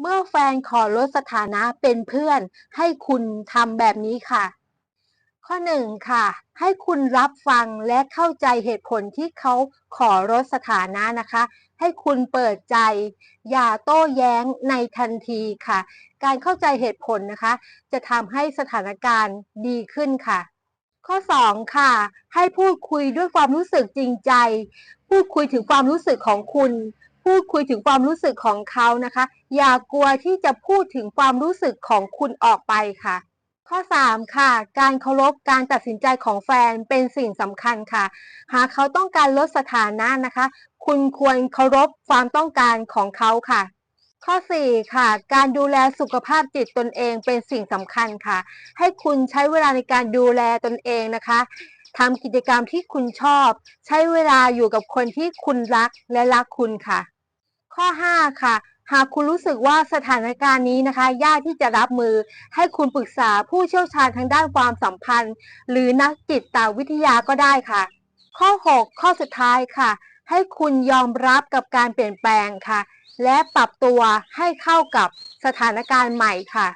เมื่อแฟนขอลดสถานะเป็นเพื่อน ให้คุณทำแบบนี้ค่ะ ข้อหนึ่งค่ะ ให้คุณรับฟังและเข้าใจเหตุผลที่เขาขอลดสถานะนะคะ ให้คุณเปิดใจ อย่าโต้แย้งในทันทีค่ะ การเข้าใจเหตุผลนะคะ จะทำให้สถานการณ์ดีขึ้นค่ะ ข้อ 2 ค่ะ ให้พูดคุยด้วยความรู้สึกจริงใจ พูดคุยถึงความรู้สึกของคุณ พูดคุยถึงความรู้สึกของเขานะคะ อย่ากลัวที่จะพูดถึงความรู้สึกของคุณออกไปค่ะ ข้อ 3 ค่ะ การเคารพการตัดสินใจของแฟนเป็นสิ่งสำคัญค่ะ หากเขาต้องการลดสถานะนะคะ คุณควรเคารพความต้องการของเขาค่ะข้อ 4 ค่ะ การดูแลสุขภาพจิตตนเองเป็นสิ่งสำคัญค่ะ ให้คุณใช้เวลาในการดูแลตนเองนะคะทำกิจกรรมที่คุณชอบ ใช้เวลาอยู่กับคนที่คุณรักและรักคุณค่ะ ข้อ 5 ค่ะ หากคุณรู้สึกว่าสถานการณ์นี้นะคะ ยากที่จะรับมือ ให้คุณปรึกษาผู้เชี่ยวชาญทางด้านความสัมพันธ์ หรือนักจิตวิทยาก็ได้ค่ะ ข้อ 6 ข้อสุดท้ายค่ะ ให้คุณยอมรับกับการเปลี่ยนแปลงค่ะ และปรับตัวให้เข้ากับสถานการณ์ใหม่ค่ะ